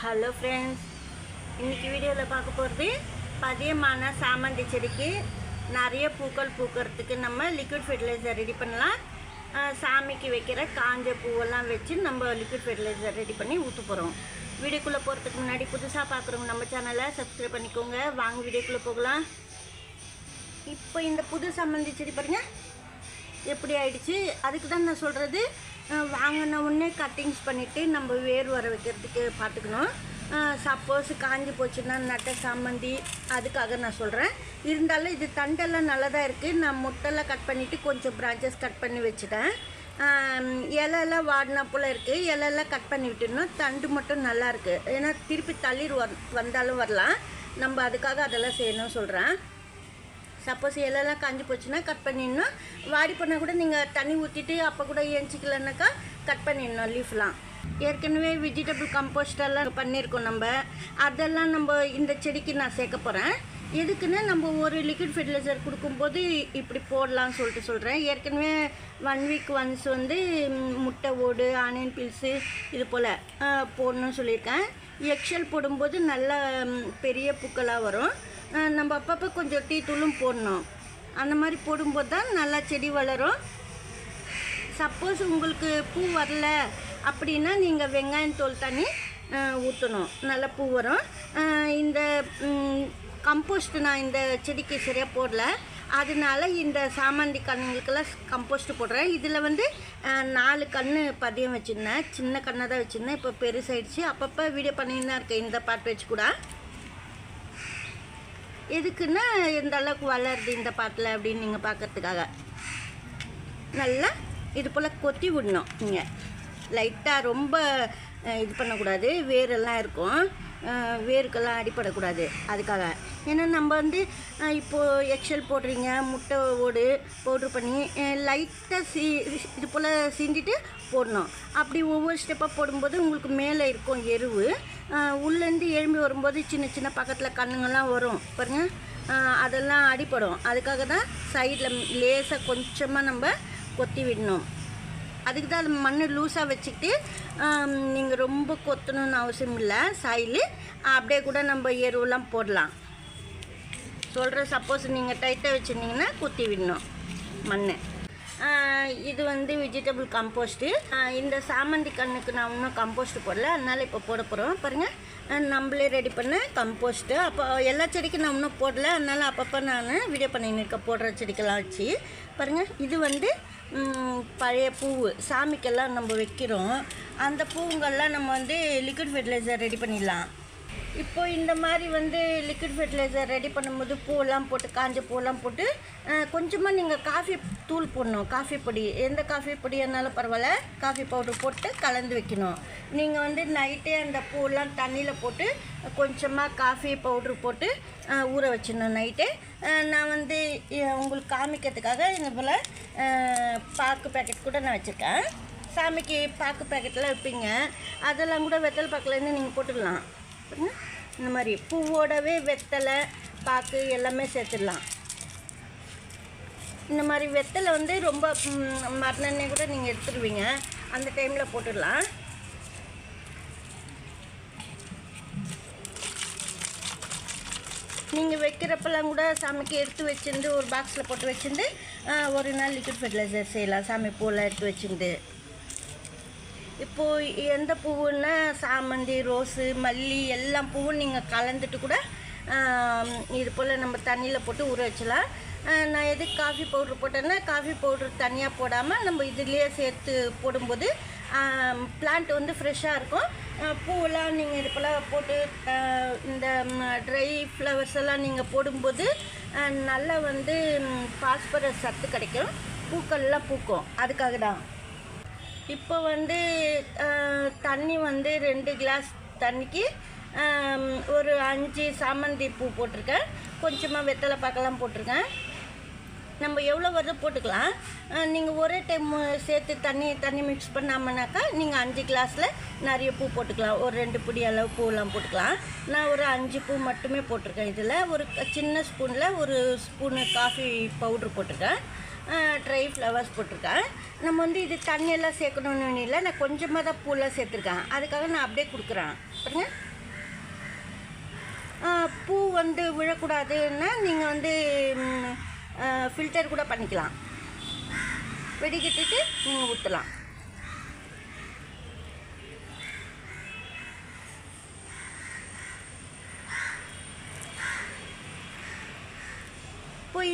Hello friends இன்றைக்கி வீடியோவில் பார்க்க போகிறது பதியமான சாமந்தி செடிக்கு நிறைய பூக்கள் பூக்கிறதுக்கு நம்ம லிக்விட் ஃபெர்டிலைசர் ரெடி பண்ணலாம். சாமிக்கு வைக்கிற காஞ்ச பூவெல்லாம் வச்சு நம்ம லிக்விட் ஃபெர்டிலைசர் ரெடி பண்ணி ஊற்ற போகிறோம் வீடியோக்குள்ளே போகிறதுக்கு முன்னாடி புதுசாக பார்க்குறவங்க நம்ம சேனலை சப்ஸ்கிரைப் பண்ணிக்கோங்க. வாங்க வீடியோக்குள்ளே போகலாம். இப்போ இந்த புது சாமந்தி செடி பாருங்கள் எப்படி ஆயிடுச்சு? அதுக்கு தான் நான் சொல்கிறது வாங்கின உடனே கட்டிங்ஸ் பண்ணிவிட்டு நம்ம வேர் வர வைக்கிறதுக்கு பார்த்துக்கணும். சப்போஸ் காஞ்சி போச்சுன்னா நட்ட சாமந்தி அதுக்காக நான் சொல்கிறேன் இருந்தாலும் இது தண்டெல்லாம் நல்லா தான் இருக்குது நான் முட்டெல்லாம் கட் பண்ணிவிட்டு கொஞ்சம் பிரான்ச்சஸ் கட் பண்ணி வச்சுட்டேன். இலையெல்லாம் வாடினா போல் இருக்குது இலையெல்லாம் கட் பண்ணி விட்டுடணும். தண்டு மட்டும் நல்லா இருக்குது ஏன்னா திருப்பி தளிர் வந்தாலும் வரலாம். நம்ம அதுக்காக அதெல்லாம் செய்யணும்னு சொல்கிறேன் சப்போஸ் இலையெல்லாம் காஞ்சி போச்சுன்னா கட் பண்ணிடணும். வாடி பண்ணால் கூட நீங்கள் தண்ணி ஊற்றிட்டு அப்போ கூட ஏஞ்சிக்கலன்னாக்கா கட் பண்ணிடணும் லீஃப்லாம் ஏற்கனவே வெஜிடபிள் கம்போஸ்டெல்லாம் பண்ணியிருக்கோம் நம்ம. அதெல்லாம் நம்ம இந்த செடிக்கு நான் சேர்க்க போகிறேன் எதுக்குன்னா நம்ம ஒரு லிக்விட் ஃபெர்டிலைசர் கொடுக்கும்போது இப்படி போடலாம்னு சொல்லிட்டு சொல்கிறேன் ஏற்கனவே ஒன் வீக் ஒன்ஸ் வந்து முட்டை ஓடு ஆனியன் பில்ஸு இது போல் போடணும்னு சொல்லியிருக்கேன். எக்ஷல் போடும்போது நல்ல பெரிய பூக்களாக வரும். நம்ம அப்பப்போ கொஞ்சம் டீ தூளும் போடணும். அந்த மாதிரி போடும்போது தான் நல்லா செடி வளரும். சப்போஸ் உங்களுக்கு பூ வரல அப்படின்னா நீங்கள் வெங்காயம் தோல் தண்ணி ஊற்றணும் நல்லா பூ வரும். இந்த கம்போஸ்ட் நான் இந்த செடிக்கு சரியாக போடல. அதனால இந்த சாமந்தி கண்ணுங்களுக்கெல்லாம் கம்போஸ்ட் போடுறேன். இதில் வந்து நாலு கன்று பதியம் வச்சுருந்தேன். சின்ன கண்ணை தான் வச்சுருந்தேன். இப்போ பெருசாயிடுச்சு. அப்பப்போ வீடியோ பண்ணின்னு தான் இருக்கேன். இந்த பாட்டு வச்சு கூட. எதுக்குன்னா எந்த அளவுக்கு வளருது இந்த பாட்டில் அப்படின்னு நீங்கள் பார்க்கறதுக்காக. நல்லா இது போல் கொத்தி விடணும் நீங்கள் லைட்டாக ரொம்ப இது பண்ணக்கூடாது. வேரெல்லாம் இருக்கும். வேருக்கெல்லாம் அடிப்படக்கூடாது அதுக்காக. ஏன்னா நம்ம வந்து இப்போது எக்ஷல் போடுறீங்க முட்டை ஓடு பவுட்ரு பண்ணி லைட்டாக சீ இது போல் சீண்டிட்டு போடணும். அப்படி ஒவ்வொரு ஸ்டெப்பாக போடும்போது உங்களுக்கு மேலே இருக்கும் எருவு. உள்ளேருந்து எழும்பி வரும்போது சின்ன சின்ன பக்கத்தில் கண்ணுங்கள்லாம் வரும். பாருங்க. அதெல்லாம் அடிப்படும் அதுக்காக தான் சைடில் லேசாக கொஞ்சமாக நம்ம கொத்தி விடணும். அதுக்கு தான் அது மண் லூஸாக வச்சுக்கிட்டு நீங்கள் ரொம்ப கொத்தணும்னு அவசியம் இல்லை. சாயில் அப்படியே கூட நம்ம எருவெல்லாம் போடலாம். சொல்கிற சப்போஸ் நீங்கள் டைட்டாக வச்சுருந்தீங்கன்னா குத்தி விடணும் மண் இது வந்து வெஜிடபிள் கம்போஸ்ட்டு இந்த சாமந்தி கண்ணுக்கு நான் இன்னும் கம்போஸ்ட் போடல. அதனால் இப்போ போட போகிறோம் பாருங்கள் நம்மளே ரெடி பண்ண கம்போஸ்ட்டு அப்போ எல்லா செடிக்கும் நான் இன்னும் போடல. அதனால் அப்பப்போ நான் வீடியோ பண்ணின்னு இருக்க போடுற செடிக்கெல்லாம் வச்சு. பாருங்கள் இது வந்து பழைய பூவு. சாமிக்கெல்லாம் நம்ம வைக்கிறோம். அந்த பூவுங்கள்லாம் நம்ம வந்து லிக்விட் ஃபெர்டிலைசர் ரெடி பண்ணிடலாம். இப்போ இந்த மாதிரி வந்து லிக்விட் ஃபெர்டிலைசர் ரெடி பண்ணும்போது பூவெல்லாம் போட்டு காஞ்ச பூவெல்லாம் போட்டு கொஞ்சமாக நீங்கள் காஃபி தூள் போடணும் காஃபி பொடி. எந்த காஃபி பொடி இருந்தாலும் பரவாயில்ல. காஃபி பவுடர் போட்டு கலந்து வைக்கணும். நீங்கள் வந்து நைட்டே அந்த பூவெல்லாம் தண்ணியில் போட்டு கொஞ்சமாக காஃபி பவுட்ரு போட்டு ஊற வச்சிடணும் நைட்டே நான் வந்து உங்களுக்கு காமிக்கிறதுக்காக இந்த போல் பாக்கு பேக்கெட் கூட நான் வச்சுருக்கேன். சாமிக்கு பாக்கு பேக்கெட்லாம் வைப்பீங்க. அதெல்லாம் கூட வெத்தலை பாக்கிலேருந்து நீங்கள் போட்டுடலாம் இந்த மாதிரி பூவோடவே வெத்தலை பாக்கு எல்லாமே சேர்த்துடலாம். இந்த மாதிரி வெத்தலை வந்து ரொம்ப ம், கூட நீங்கள் எடுத்துருவீங்க. அந்த டைமில் போட்டுடலாம். நீங்கள் வைக்கிறப்பெல்லாம் கூட சாமிக்கு எடுத்து வச்சிருந்து ஒரு பாக்ஸில் போட்டு வச்சுருந்து ஒரு நாள் லிக்விட் ஃபெர்டிலைசர் செய்யலாம். சாமி பூவெல்லாம் எடுத்து வச்சுருந்து. இப்போது எந்த பூவுன்னா சாமந்தி ரோஸு மல்லி எல்லா பூவும் நீங்கள் கலந்துட்டு கூட இது போல் நம்ம தண்ணியில் போட்டு ஊற வச்சலாம். நான் எதுக்கு காஃபி பவுட்ரு போட்டேன்னா காஃபி பவுட்ரு தனியாக போடாமல் நம்ம இதுலேயே சேர்த்து போடும்போது பிளான்ட் வந்து ஃப்ரெஷ்ஷாக இருக்கும். பூவெல்லாம் நீங்கள் இது போல் போட்டு இந்த ட்ரை ஃப்ளவர்ஸ் எல்லாம் நீங்கள் போடும்போது நல்லா வந்து பாஸ்பரஸ் சத்து கிடைக்கும். பூக்கள்லாம் பூக்கும். அதுக்காக தான் இப்போ வந்து தண்ணி வந்து ரெண்டு கிளாஸ் தண்ணிக்கு ஒரு அஞ்சு சாமந்தி பூ போட்டிருக்கேன். கொஞ்சமாக வெத்தலை பாக்கெல்லாம் போட்டிருக்கேன். நம்ம எவ்வளோ வருதோ போட்டுக்கலாம். நீங்கள் ஒரே டைம் சேர்த்து தண்ணி தண்ணி மிக்ஸ் பண்ணாமனாக்கா நீங்கள் அஞ்சு கிளாஸில் நிறைய பூ போட்டுக்கலாம். ஒரு ரெண்டு பிடி அளவு பூலாம் போட்டுக்கலாம். நான் ஒரு அஞ்சு பூ மட்டுமே போட்டிருக்கேன். இதில் ஒரு சின்ன ஸ்பூனில் ஒரு ஸ்பூனு காஃபி பவுட்ரு போட்டிருக்கேன். ட்ரை ஃப்ளவர்ஸ் போட்டிருக்கேன். நம்ம வந்து இது தண்ணியெல்லாம் சேர்க்கணும்னு இல்லை நான் கொஞ்சமாக தான் பூலாம் சேர்த்துருக்கேன். அதுக்காக நான் அப்படியே கொடுக்குறேன். பாருங்கள் பூ வந்து விழக்கூடாதுன்னா நீங்கள் வந்து ஃபில்டர் கூட பண்ணிக்கலாம். வெடிகட்டிட்டு நீங்கள் ஊற்றலாம்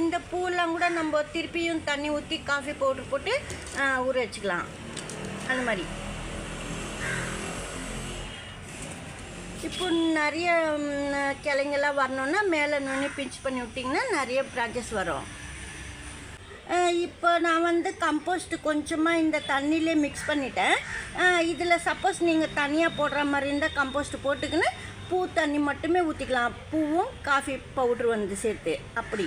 இந்த பூவெல்லாம் கூட நம்ம திருப்பியும் தண்ணி ஊற்றி காஃபி பவுடர் போட்டு ஊற வச்சுக்கலாம். அந்த மாதிரி. இப்போ நிறைய கிளைங்கெல்லாம் வரணுன்னா மேலே நுனி பிஞ்ச் பண்ணி விட்டிங்கன்னா நிறைய ப்ராஜெக்ட்ஸ் வரும். இப்போ நான் வந்து கம்போஸ்ட் கொஞ்சமாக இந்த தண்ணியிலே மிக்ஸ் பண்ணிட்டேன். இதில் சப்போஸ் நீங்கள் தனியாக போடுற மாதிரி இருந்தால் கம்போஸ்ட் போட்டுக்கின்னு பூ தண்ணி மட்டுமே ஊற்றிக்கலாம் பூவும் காஃபி பவுட்ரு வந்து சேர்த்து அப்படி.